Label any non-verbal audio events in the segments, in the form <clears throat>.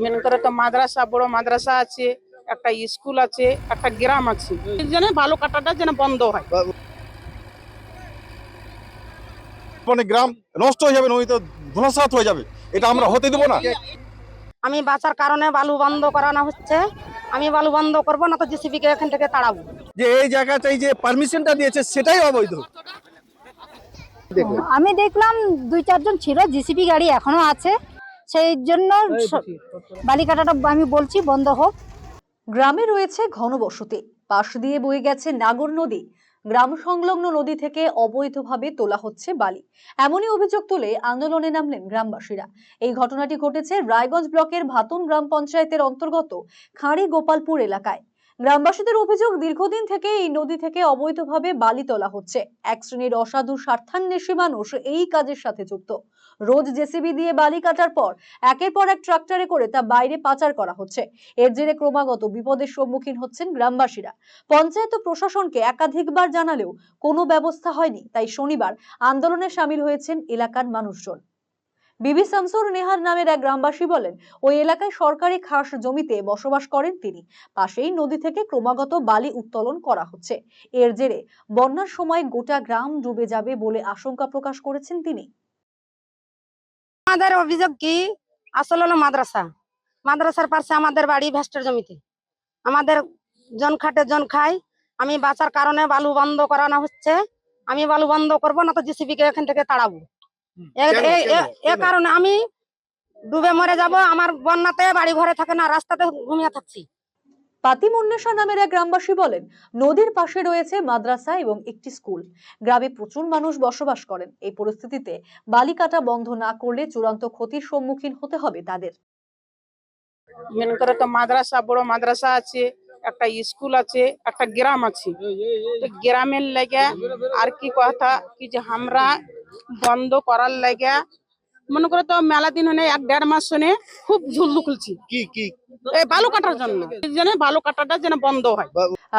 Main করে তো মাদ্রাসা বড় মাদ্রাসা আছে একটা স্কুল আছে একটা গ্রাম আছে। যেন বালু কাটাটা যেন বন্ধ হয়। মানে গ্রাম নষ্ট হয়ে যাবে নদীতে ধুলাসাত হয়ে যাবে। এটা আমরা হতে দেবো না। আমি বাঁচার কারণে বালু বন্ধ করানো হচ্ছে। আমি বালু বন্ধ করব না তো জিসিবিকে এখান থেকে তাড়াবো। যে এই জায়গাটাই যে পারমিশনটা দিয়েছে সেটাই অবৈধ। আমি দেখলাম দুই চারজন ছিল জিসিবি গাড়ি এখনও আছে। সেই জন্য বালিকাটা বালিকাটাটা আমি বলছি বন্ধ হোক। গ্রামে রয়েছে ঘনবসতি। পাশ দিয়ে বয়ে গেছে নাগর নদী। গ্রাম সংলগ্ন নদী থেকে অবৈধভাবে তোলা হচ্ছে বালি। এমনই অভিযোগ তুলে আন্দোলনে নামলেন গ্রামবাসীরা। এই ঘটনাটি ঘটেছে রায়গঞ্জ ব্লকের ভাতুন গ্রাম পঞ্চায়েতের অন্তর্গত খাঁড়ি গোপালপুর এলাকায়। গ্রামবাসীদের অভিযোগ, দীর্ঘদিন থেকে এই নদী থেকে অবৈধভাবে বালি তোলা হচ্ছে। এক শ্রেণির অসাধু স্বার্থান্বেষী মানুষ এই কাজের সাথে যুক্ত। রোজ জেসিবি দিয়ে বালি কাটার পর একের পর এক ট্রাক্টরে করে তা বাইরে পাচার করা হচ্ছে। এর জেরে ক্রমাগত বিপদের সম্মুখীন হচ্ছেন গ্রামবাসীরা। পঞ্চায়েত ও প্রশাসনকে একাধিকবার জানালেও কোনো ব্যবস্থা হয়নি, তাই শনিবার আন্দোলনে সামিল হয়েছেন এলাকার মানুষজন। বিবি শামসুর নেহার নামের এক গ্রামবাসী বলেন, ওই এলাকায় সরকারি খাস জমিতে বসবাস করেন তিনি। পাশেই নদী থেকে ক্রমাগত বালি উত্তোলন করা হচ্ছে। এর জেরে বন্যার সময় গোটা গ্রাম ডুবে যাবে বলে আশঙ্কা প্রকাশ করেছেন তিনি। আমাদের অভিযোগ কি? আসলে হলো মাদ্রাসা। মাদ্রাসার পাশে আমাদের বাড়ি ভেস্টের জমিতে। আমাদের জন খাটে জন খায় আমি বাঁচার কারণে বালু বন্ধ করানো হচ্ছে। আমি বালু বন্ধ করব না তো জিসিবিকে এখান থেকে তাড়াবো। এ- কারণে আমি ডুবে মরে যাব আমার বন্যাতে বাড়ি ঘরে থাকে না রাস্তাতে ঘুমিয়ে থাকছি। পাতিমুন্নেশা নামের এক গ্রামবাসী বলেন নদীর পাশে রয়েছে মাদ্রাসা এবং একটি স্কুল। গ্রামে প্রচুর মানুষ বসবাস করেন। এই পরিস্থিতিতে বালি কাটা বন্ধ না করলে চূড়ান্ত ক্ষতির সম্মুখীন হতে হবে তাদের। মেন করে তো মাদ্রাসা বড় মাদ্রাসা আছে একটা স্কুল আছে একটা গ্রাম আছে। গ্রামের লেগে আর কি কথা কি যে আমরা বন্ধ করার লেগে মনে করে তো মেলা দিন হলে এক দেড় মাস শুনে খুব ঝুল্লু খুলছি। কি কি? বালু কাটার জন্য। যেন বালু কাটাটা যেন বন্ধ হয়।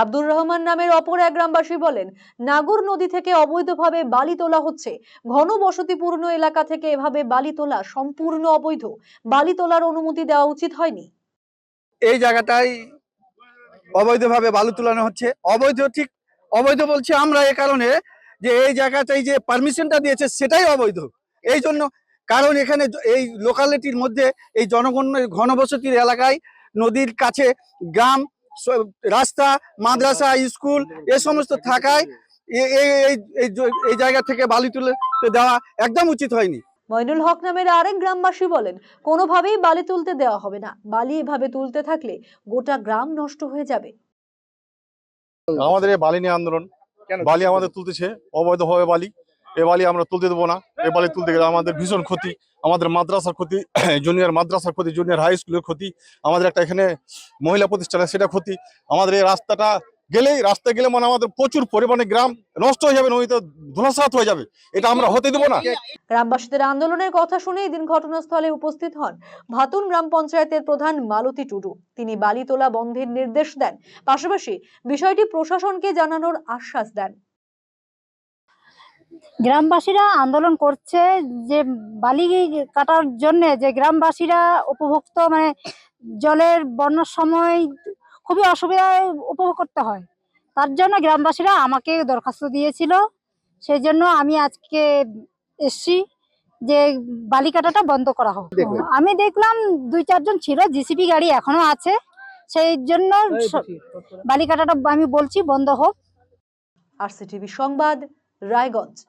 আব্দুর রহমান নামের অপর এক গ্রামবাসী বলেন নাগর নদী থেকে অবৈধভাবে বালি তোলা হচ্ছে। ঘন বসতিপূর্ণ এলাকা থেকে এভাবে বালি তোলা সম্পূর্ণ অবৈধ। বালি তোলার অনুমতি দেওয়া উচিত হয়নি। এই জায়গাটাই অবৈধভাবে বালু তোলানো হচ্ছে। অবৈধ ঠিক অবৈধ বলছি আমরা এ কারণে যে এই জায়গাটাই যে পারমিশনটা দিয়েছে সেটাই অবৈধ। এই জন্য কারণ এখানে এই লোকালিটির মধ্যে এই জনগণ ঘনবসতির এলাকায় নদীর কাছে গ্রাম রাস্তা মাদ্রাসা স্কুল এ সমস্ত থাকায় এ- এই- এই এই এই জায়গা থেকে বালি তুলে দেওয়া একদম উচিত হয়নি। মইনুল হক নামের আরেক গ্রামবাসী বলেন কোনোভাবেই বালি তুলতে দেওয়া হবে না। বালি এভাবে তুলতে থাকলে গোটা গ্রাম নষ্ট হয়ে যাবে। আমাদের এই বালি নিয়ে আন্দোলন বালি আমাদের তুলতেছে অবৈধভাবে বালি। এ বালি আমরা তুলতে দেবো না। এ বালি তুলতে গেলে আমাদের ভীষণ ক্ষতি আমাদের মাদ্রাসার ক্ষতি <clears throat> জুনিয়র মাদ্রাসার ক্ষতি জুনিয়র হাই স্কুলের ক্ষতি আমাদের একটা এখানে মহিলা প্রতিষ্ঠান সেটা ক্ষতি। আমাদের এই রাস্তাটা গেলেই রাস্তায় গেলে মানে আমাদের প্রচুর পরিমাণে গ্রাম নষ্ট হয়ে যাবে নদীতে ধুলাসাত হয়ে যাবে। এটা আমরা হতে দেবো না। গ্রামবাসীদের আন্দোলনের কথা শুনে এদিন ঘটনাস্থলে উপস্থিত হন ভাতুন গ্রাম পঞ্চায়েতের প্রধান মালতী টুডু। তিনি বালি তোলা বন্ধের নির্দেশ দেন। পাশাপাশি বিষয়টি প্রশাসনকে জানানোর আশ্বাস দেন। গ্রামবাসীরা আন্দোলন করছে যে বালি কাটার জন্য যে গ্রামবাসীরা উপভোক্ত মানে জলের বন্যার সময় খুবই অসুবিধায় উপভোগ করতে হয়। তার জন্য গ্রামবাসীরা আমাকে দরখাস্ত দিয়েছিল। সেই জন্য আমি আজকে এসছি যে বালি কাটাটা বন্ধ করা হোক। আমি দেখলাম দুই চারজন ছিল জিসিবি গাড়ি এখনও আছে। সেই জন্য স- বালি কাটাটা আমি বলছি বন্ধ হোক। আর সিটিভি সংবাদ রায়গঞ্জ।